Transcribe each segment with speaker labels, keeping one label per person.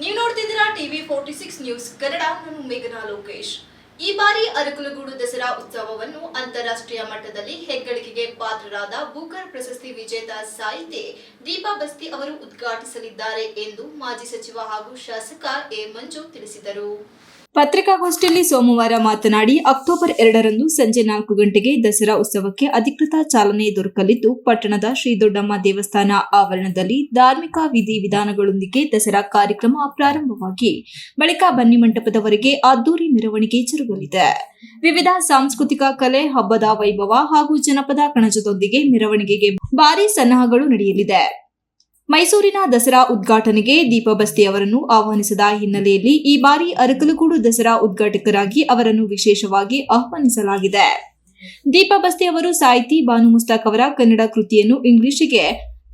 Speaker 1: ನೀವು ನೋಡ್ತಿದ್ದೀರಾ TV forty six news Kannada, ನಾನು ಮೇಘನಾ ಲೋಕೇಶ್. ಈ ಬಾರಿ ಅರಕಲಗೂಡು ದಸರಾ ಉತ್ಸವವನ್ನು ಅಂತಾರಾಷ್ಟ್ರೀಯ ಮಟ್ಟದಲ್ಲಿ ಹೆಗ್ಗಳಿಕೆಗೆ ಪಾತ್ರರಾದ ಬೂಕರ್ ಪ್ರಶಸ್ತಿ ವಿಜೇತ ಸಾಹಿತಿ ದೀಪಾ ಬಸ್ತಿ ಅವರು ಉದ್ಘಾಟಿಸಲಿದ್ದಾರೆ ಎಂದು ಮಾಜಿ ಸಚಿವ ಹಾಗೂ ಶಾಸಕ ಎ ಮಂಜು ತಿಳಿಸಿದರು.
Speaker 2: ಪತ್ರಿಕಾಗೋಷ್ಠಿಯಲ್ಲಿ ಸೋಮವಾರ ಮಾತನಾಡಿ, ಅಕ್ಟೋಬರ್ ಎರಡರಂದು ಸಂಜೆ ನಾಲ್ಕು ಗಂಟೆಗೆ ದಸರಾ ಉತ್ಸವಕ್ಕೆ ಅಧಿಕೃತ ಚಾಲನೆ ದೊರಕಲಿದ್ದು, ಪಟ್ಟಣದ ಶ್ರೀ ದೊಡ್ಡಮ್ಮ ದೇವಸ್ಥಾನ ಆವರಣದಲ್ಲಿ ಧಾರ್ಮಿಕ ವಿಧಿವಿಧಾನಗಳೊಂದಿಗೆ ದಸರಾ ಕಾರ್ಯಕ್ರಮ ಪ್ರಾರಂಭವಾಗಿ, ಬಳಿಕ ಬನ್ನಿಮಂಟಪದವರೆಗೆ ಅದ್ದೂರಿ ಮೆರವಣಿಗೆ ಜರುಗಲಿದೆ. ವಿವಿಧ ಸಾಂಸ್ಕೃತಿಕ ಕಲೆ, ಹಬ್ಬದ ವೈಭವ ಹಾಗೂ ಜನಪದ ಕಣಜದೊಂದಿಗೆ ಮೆರವಣಿಗೆಗೆ ಭಾರಿ ಸನ್ನಾಹಗಳು ನಡೆಯಲಿದೆ. ಮೈಸೂರಿನ ದಸರಾ ಉದ್ಘಾಟನೆಗೆ ದೀಪಾ ಬಸ್ತಿ ಅವರನ್ನು ಆಹ್ವಾನಿಸದ ಹಿನ್ನೆಲೆಯಲ್ಲಿ ಈ ಬಾರಿ ಅರಕಲಗೂಡು ದಸರಾ ಉದ್ಘಾಟಕರಾಗಿ ಅವರನ್ನು ವಿಶೇಷವಾಗಿ ಆಹ್ವಾನಿಸಲಾಗಿದೆ. ದೀಪಾ ಬಸ್ತಿ ಅವರು ಸಾಹಿತಿ ಬಾನು ಮುಸ್ತಾಕ್ ಅವರ ಕನ್ನಡ ಕೃತಿಯನ್ನು ಇಂಗ್ಲಿಷಿಗೆ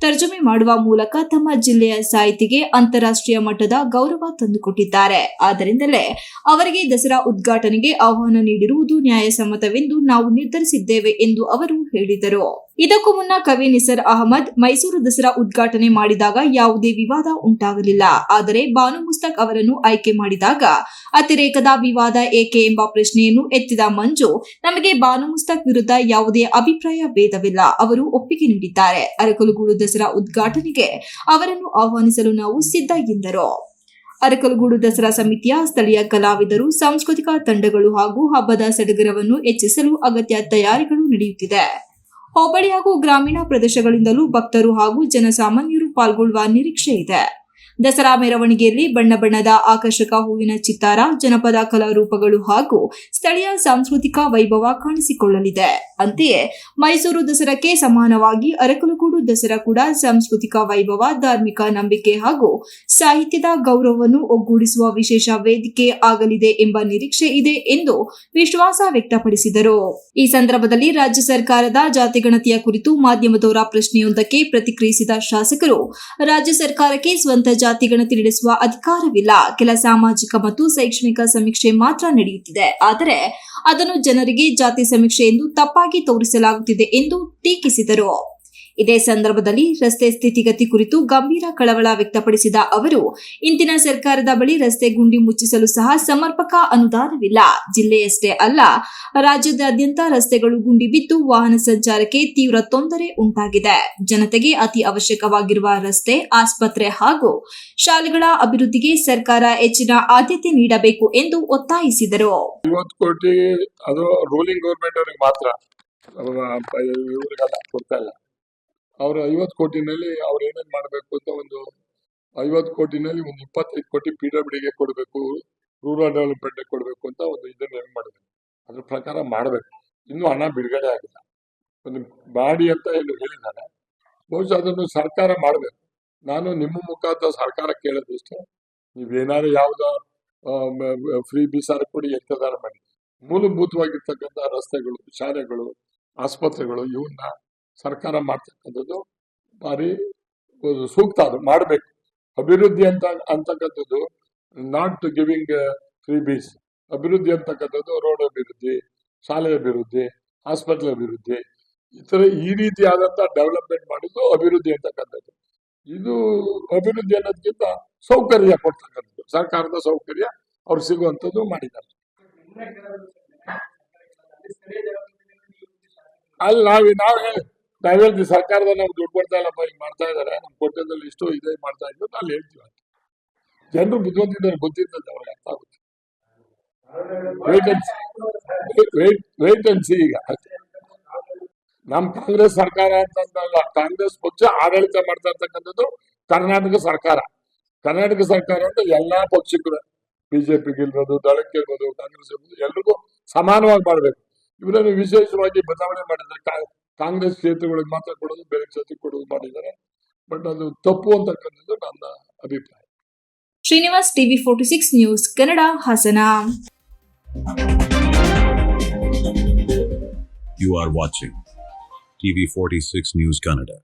Speaker 2: ತರ್ಜುಮೆ ಮಾಡುವ ಮೂಲಕ ತಮ್ಮ ಜಿಲ್ಲೆಯ ಸಾಹಿತಿಗೆ ಅಂತಾರಾಷ್ಟ್ರೀಯ ಮಟ್ಟದ ಗೌರವ ತಂದುಕೊಟ್ಟಿದ್ದಾರೆ. ಆದ್ದರಿಂದಲೇ ಅವರಿಗೆ ದಸರಾ ಉದ್ಘಾಟನೆಗೆ ಆಹ್ವಾನ ನೀಡಿರುವುದು ನ್ಯಾಯಸಮ್ಮತವೆಂದು ನಾವು ನಿರ್ಧರಿಸಿದ್ದೇವೆ ಎಂದು ಅವರು ಹೇಳಿದರು. ಇದಕ್ಕೂ ಮುನ್ನ ಕವಿ ನಿಸರ್ ಅಹಮದ್ ಮೈಸೂರು ದಸರಾ ಉದ್ಘಾಟನೆ ಮಾಡಿದಾಗ ಯಾವುದೇ ವಿವಾದ ಉಂಟಾಗಲಿಲ್ಲ. ಆದರೆ ಬಾನು ಮುಸ್ತಕ್ ಅವರನ್ನು ಆಯ್ಕೆ ಮಾಡಿದಾಗ ಅತಿರೇಕದ ವಿವಾದ ಏಕೆ ಎಂಬ ಪ್ರಶ್ನೆಯನ್ನು ಎತ್ತಿದ ಮಂಜು, ನಮಗೆ ಬಾನು ಮುಸ್ತಕ್ ವಿರುದ್ಧ ಯಾವುದೇ ಅಭಿಪ್ರಾಯ ಭೇದವಿಲ್ಲ, ಅವರು ಒಪ್ಪಿಗೆ ನೀಡಿದ್ದಾರೆ. ಅರಕಲಗೂಡು ದಸರಾ ಉದ್ಘಾಟನೆಗೆ ಅವರನ್ನು ಆಹ್ವಾನಿಸಲು ನಾವು ಸಿದ್ಧ ಎಂದರು. ಅರಕಲಗೂಡು ದಸರಾ ಸಮಿತಿಯ ಸ್ಥಳೀಯ ಕಲಾವಿದರು, ಸಾಂಸ್ಕೃತಿಕ ತಂಡಗಳು ಹಾಗೂ ಹಬ್ಬದ ಸಡಗರವನ್ನು ಹೆಚ್ಚಿಸಲು ಅಗತ್ಯ ತಯಾರಿಗಳು ನಡೆಯುತ್ತಿದೆ. ಹೋಬಳಿ ಹಾಗೂ ಗ್ರಾಮೀಣ ಪ್ರದೇಶಗಳಿಂದಲೂ ಭಕ್ತರು ಹಾಗೂ ಜನಸಾಮಾನ್ಯರು ಪಾಲ್ಗೊಳ್ಳುವ ನಿರೀಕ್ಷೆ ಇದೆ. ದಸರಾ ಮೆರವಣಿಗೆಯಲ್ಲಿ ಬಣ್ಣ ಬಣ್ಣದ ಆಕರ್ಷಕ ಹೂವಿನ ಚಿತ್ತಾರ, ಜನಪದ ಕಲಾರೂಪಗಳು ಹಾಗೂ ಸ್ಥಳೀಯ ಸಾಂಸ್ಕೃತಿಕ ವೈಭವ ಕಾಣಿಸಿಕೊಳ್ಳಲಿದೆ. ಅಂತೆಯೇ, ಮೈಸೂರು ದಸರಾಕ್ಕೆ ಸಮಾನವಾಗಿ ಅರಕಲಗೂಡು ದಸರಾ ಕೂಡ ಸಾಂಸ್ಕೃತಿಕ ವೈಭವ, ಧಾರ್ಮಿಕ ನಂಬಿಕೆ ಹಾಗೂ ಸಾಹಿತ್ಯದ ಗೌರವವನ್ನು ಒಗ್ಗೂಡಿಸುವ ವಿಶೇಷ ವೇದಿಕೆ ಆಗಲಿದೆ ಎಂಬ ನಿರೀಕ್ಷೆ ಇದೆ ಎಂದು ವಿಶ್ವಾಸ ವ್ಯಕ್ತಪಡಿಸಿದರು. ಈ ಸಂದರ್ಭದಲ್ಲಿ ರಾಜ್ಯ ಸರ್ಕಾರದ ಜಾತಿಗಣತಿಯ ಕುರಿತು ಮಾಧ್ಯಮದವರ ಪ್ರಶ್ನೆಯೊಂದಕ್ಕೆ ಪ್ರತಿಕ್ರಿಯಿಸಿದ ಶಾಸಕರು, ರಾಜ್ಯ ಸರ್ಕಾರಕ್ಕೆ ಸ್ವಂತ ಜಾತಿಗಣತಿ ನಡೆಸುವ ಅಧಿಕಾರವಿಲ್ಲ. ಕೆಲ ಸಾಮಾಜಿಕ ಮತ್ತು ಶೈಕ್ಷಣಿಕ ಸಮೀಕ್ಷೆ ಮಾತ್ರ ನಡೆಯುತ್ತಿದೆ. ಆದರೆ ಅದನ್ನು ಜನರಿಗೆ ಜಾತಿ ಸಮೀಕ್ಷೆ ಎಂದು ತಪ್ಪಾಗಿ ತೋರಿಸಲಾಗುತ್ತಿದೆ ಎಂದು ಟೀಕಿಸಿದರು. ಇದೇ ಸಂದರ್ಭದಲ್ಲಿ ರಸ್ತೆ ಸ್ಥಿತಿಗತಿ ಕುರಿತು ಗಂಭೀರ ಕಳವಳ ವ್ಯಕ್ತಪಡಿಸಿದ ಅವರು, ಇಂದಿನ ಸರ್ಕಾರದ ಬಳಿ ರಸ್ತೆ ಗುಂಡಿ ಮುಚ್ಚಿಸಲು ಸಹ ಸಮರ್ಪಕ ಅನುದಾನವಿಲ್ಲ. ಜಿಲ್ಲೆಯಷ್ಟೇ ಅಲ್ಲ, ರಾಜ್ಯದಾದ್ಯಂತ ರಸ್ತೆಗಳು ಗುಂಡಿ ಬಿದ್ದು ವಾಹನ ಸಂಚಾರಕ್ಕೆ ತೀವ್ರ ತೊಂದರೆ ಉಂಟಾಗಿದೆ. ಜನತೆಗೆ ಅತಿ ಅವಶ್ಯಕವಾಗಿರುವ ರಸ್ತೆ, ಆಸ್ಪತ್ರೆ ಹಾಗೂ ಶಾಲೆಗಳ ಅಭಿವೃದ್ಧಿಗೆ ಸರ್ಕಾರ ಹೆಚ್ಚಿನ ಆದ್ಯತೆ ನೀಡಬೇಕು ಎಂದು ಒತ್ತಾಯಿಸಿದರು.
Speaker 3: ಕೋಟಿ ಅದು ರೂಲಿಂಗ್ ಗೌರ್ಮೆಂಟ್ ಅವರಿಗೆ ಮಾತ್ರ. ಕೊಡ್ತಾ ಇಲ್ಲ. ಅವ್ರು ಐವತ್ತು ಕೋಟಿನಲ್ಲಿ ಅವ್ರು ಏನೇನು ಮಾಡಬೇಕು ಅಂತ ಒಂದು ಐವತ್ತು ಕೋಟಿನಲ್ಲಿ ಒಂದು ಇಪ್ಪತ್ತೈದು ಕೋಟಿ ಪಿ ಡಿಗೆ ಕೊಡಬೇಕು ರೂರಲ್ ಡೆವಲಪ್ಮೆಂಟ್ ಕೊಡಬೇಕು ಅಂತ ಒಂದು ಇದನ್ನ ಏನು ಮಾಡಬೇಕು ಅದ್ರ ಪ್ರಕಾರ ಮಾಡಬೇಕು. ಇನ್ನೂ ಹಣ ಬಿಡುಗಡೆ ಆಗಿಲ್ಲ. ಒಂದು ಬಾಡಿ ಅಂತ ಏನು ಹೇಳಿದ್ದಾರೆ. ಬಹುಶಃ ಅದನ್ನು ಸರ್ಕಾರ ಮಾಡಬೇಕು. ನಾನು ನಿಮ್ಮ ಮುಖಾಂತರ ಸರ್ಕಾರ ಕೇಳೋದಿಷ್ಟೇ, ನೀವೇನಾದ್ರು ಯಾವುದೋ ಫ್ರೀ ಬಿಸಾರ ಕೊಡಿ ಎಂತದಾರ ಮಾಡಿ. ಮೂಲಭೂತವಾಗಿರ್ತಕ್ಕಂಥ ರಸ್ತೆಗಳು, ಶಾಲೆಗಳು, ಆಸ್ಪತ್ರೆಗಳು ಇವನ್ನ ಸರ್ಕಾರ ಮಾಡ್ತಕ್ಕಂಥದ್ದು ಭಾರಿ ಸೂಕ್ತ ಅದು ಮಾಡಬೇಕು. ಅಭಿವೃದ್ಧಿ ಅಂತ ಅಂತಕ್ಕಂಥದ್ದು ನಾಟ್ ಗಿವಿಂಗ್ ಫ್ರೀ ಬೀಸ್ ಅಭಿವೃದ್ಧಿ ಅಂತಕ್ಕಂಥದ್ದು ರೋಡ್ ಅಭಿವೃದ್ಧಿ ಶಾಲೆ ಅಭಿವೃದ್ಧಿ ಆಸ್ಪತ್ರೆ ಅಭಿವೃದ್ಧಿ ಈ ಥರ ಈ ರೀತಿಯಾದಂಥ ಡೆವಲಪ್ಮೆಂಟ್ ಮಾಡಿದ್ದು ಅಭಿವೃದ್ಧಿ ಅಂತಕ್ಕಂಥದ್ದು. ಇದು ಅಭಿವೃದ್ಧಿ ಅನ್ನೋದಕ್ಕಿಂತ ಸೌಕರ್ಯ ಕೊಡ್ತಕ್ಕಂಥದ್ದು. ಸರ್ಕಾರದ ಸೌಕರ್ಯ ಅವ್ರು ಸಿಗುವಂಥದ್ದು ಮಾಡಿದ್ದಾರೆ. ಅಲ್ಲಿ ನಾವು ನಾವ್ ಹೇಳಿ ನಾವ್ ಹೇಳ್ತೀವಿ, ಸರ್ಕಾರದ ನಾವು ದುಡ್ಡು ಕೊಡ್ತಾ ಇಲ್ಲಪ್ಪ, ಹಿಂಗ್ ಮಾಡ್ತಾ ಇದಾರೆ, ನಮ್ ಕೊಟ್ಟದಲ್ಲಿ ಇಷ್ಟು ಇದೆ ಮಾಡ್ತಾ ಇದ್ರು ಅಲ್ಲಿ ಹೇಳ್ತೀವಿ ಅಂತ. ಜನರು ಬುದ್ಧಿವಂತಿದ್ದಾರೆ ಗೊತ್ತಿರ್ತದೆ ಅವ್ರಿಗೆ ಅರ್ಥ ಆಗುತ್ತೆ. ವೇಕೆನ್ಸಿ ವೇಟ್ ಈಗ. ನಮ್ ಕಾಂಗ್ರೆಸ್ ಸರ್ಕಾರ ಅಂತಂದಲ್ಲ, ಕಾಂಗ್ರೆಸ್ ಪಕ್ಷ ಆಡಳಿತ ಮಾಡ್ತಾ ಇರ್ತಕ್ಕಂಥದ್ದು ಕರ್ನಾಟಕ ಸರ್ಕಾರ. ಕರ್ನಾಟಕ ಸರ್ಕಾರ ಅಂತ ಎಲ್ಲಾ ಪಕ್ಷಕ್ಕೂ ಬಿಜೆಪಿಗೆ ಇರ್ಬೋದು ದಳಕ್ಕೆ ಇರ್ಬೋದು ಕಾಂಗ್ರೆಸ್ ಇರ್ಬೋದು ಎಲ್ರಿಗೂ ಸಮಾನವಾಗಿ ಮಾಡ್ಬೇಕು. ಇವರನ್ನು ವಿಶೇಷವಾಗಿ ಬದಲಾವಣೆ ಮಾಡಿದ್ರೆ ಕಾಂಗ್ರೆಸ್ ಕ್ಷೇತ್ರಗಳಿಗೆ ಮಾತ್ರ ಕೊಡೋದು ಬೇರೆ ಕ್ಷೇತ್ರಕ್ಕೆ ಕೊಡೋದು ಮಾಡಿದ್ದಾರೆ. ಬಟ್ ಅದು ತಪ್ಪು ಅಂತಕ್ಕಂಥದ್ದು ನನ್ನ ಅಭಿಪ್ರಾಯ.
Speaker 2: Srinivas TV forty six news Kannada Hassan.
Speaker 4: You are watching TV46 News Canada.